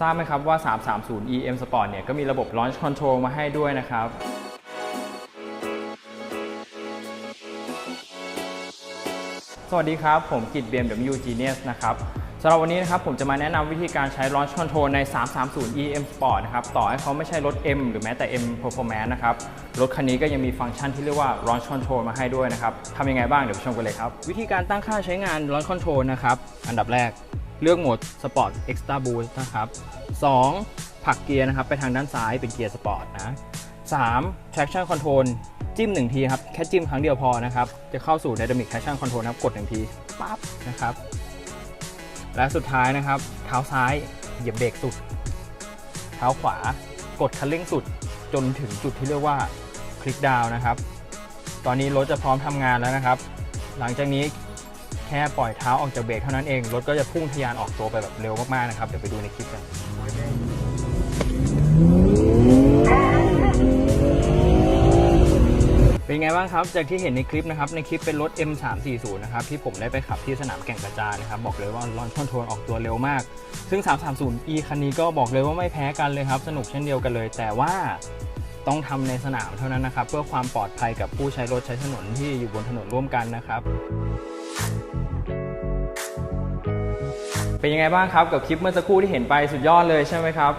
ทราบไหมครับว่า 330 EM Sport เนี่ยก็มีระบบ Launch Control มาให้ด้วยนะครับสวัสดีครับ ผมกิต BMW Genius นะครับสำหรับวันนี้นะครับผมจะมาแนะนำวิธีการใช้ Launch Control ใน 330 EM Sport นะครับ ต่อให้เขาไม่ใช่รถ M หรือแม้แต่ M Performance นะครับ รถคันนี้ก็ยังมีฟังก์ชันที่เรียกว่า Launch Control มาให้ด้วยนะครับทำยังไงบ้างเดี๋ยวไปชมกันเลยครับ วิธีการตั้งค่าใช้งาน Launch Control นะครับ อันดับแรก เลือกโหมด Sport Extra Boost นะครับ 2. ผลักเกียร์นะครับไปทางด้านซ้ายเป็นเกียร์สปอร์ตนะ 3. traction control จิ้ม1ทีครับ แค่จิ้มครั้งเดียวพอนะครับ จะเข้าสู่ dynamic traction control นะครับ กด1ทีปั๊บนะครับ และสุดท้ายนะครับ เท้าซ้ายเหยียบเบรกสุด เท้าขวากดคันเร่งสุดจนถึงจุดที่เรียกว่าคลิกดาวน์นะครับ ตอนนี้รถจะพร้อมทำงานแล้วนะครับ หลังจากนี้ แค่ปล่อยเท้าออกจากเบรกเท่านั้นเอง รถก็จะพุ่งทะยานออกตัวไปแบบเร็วมากๆนะครับ เดี๋ยวไปดูในคลิปกันเป็นไงบ้างครับ จากที่เห็นในคลิปนะครับ ในคลิปเป็นรถ M340 นะครับ ที่ผมได้ไปขับที่สนามแก่งกระจานนะครับ บอกเลยว่าลอนคอนโทรลออกตัวเร็วมาก ซึ่ง 330e คันนี้ก็บอกเลยว่าไม่แพ้กันเลยครับ สนุกเช่นเดียวกันเลย แต่ว่าต้องทำในสนามเท่านั้นนะครับ เพื่อความปลอดภัยกับผู้ใช้รถใช้ถนนที่อยู่บนถนนร่วมกันนะครับ เป็นยังไงบ้างครับ กับคลิปเมื่อสักครู่ที่เห็นไปสุดยอดเลยใช่ไหมครับ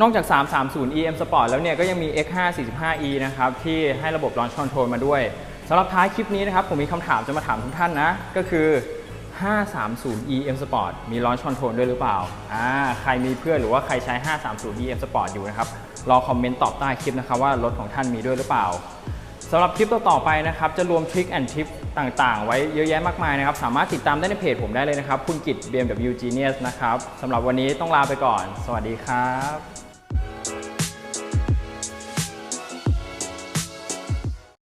นอกจาก 330 EM Sport แล้วเนี่ยก็ยังมี X5 45e นะครับ ที่ให้ระบบ Launch Control มาด้วยสำหรับท้ายคลิปนี้นะครับ ผมมีคำถามจะมาถามทุกท่านนะ ก็คือ 530 EM Sport มี Launch Control ด้วยหรือเปล่าอ่าใครมีเพื่อนหรือว่าใครใช้ 530 EM Sport อยู่นะครับรอคอมเมนต์ตอบใต้คลิปนะครับว่ารถของท่านมีด้วยหรือเปล่า สำหรับคลิปต่อๆไปนะครับ จะรวมทริคแอนทิปต่างๆ ไว้เยอะแยะมากมายนะครับ สามารถติดตามได้ในเพจผมได้เลยนะครับ คุณกิต BMW Genius นะครับสำหรับวันนี้ต้องลาไปก่อน สวัสดีครับ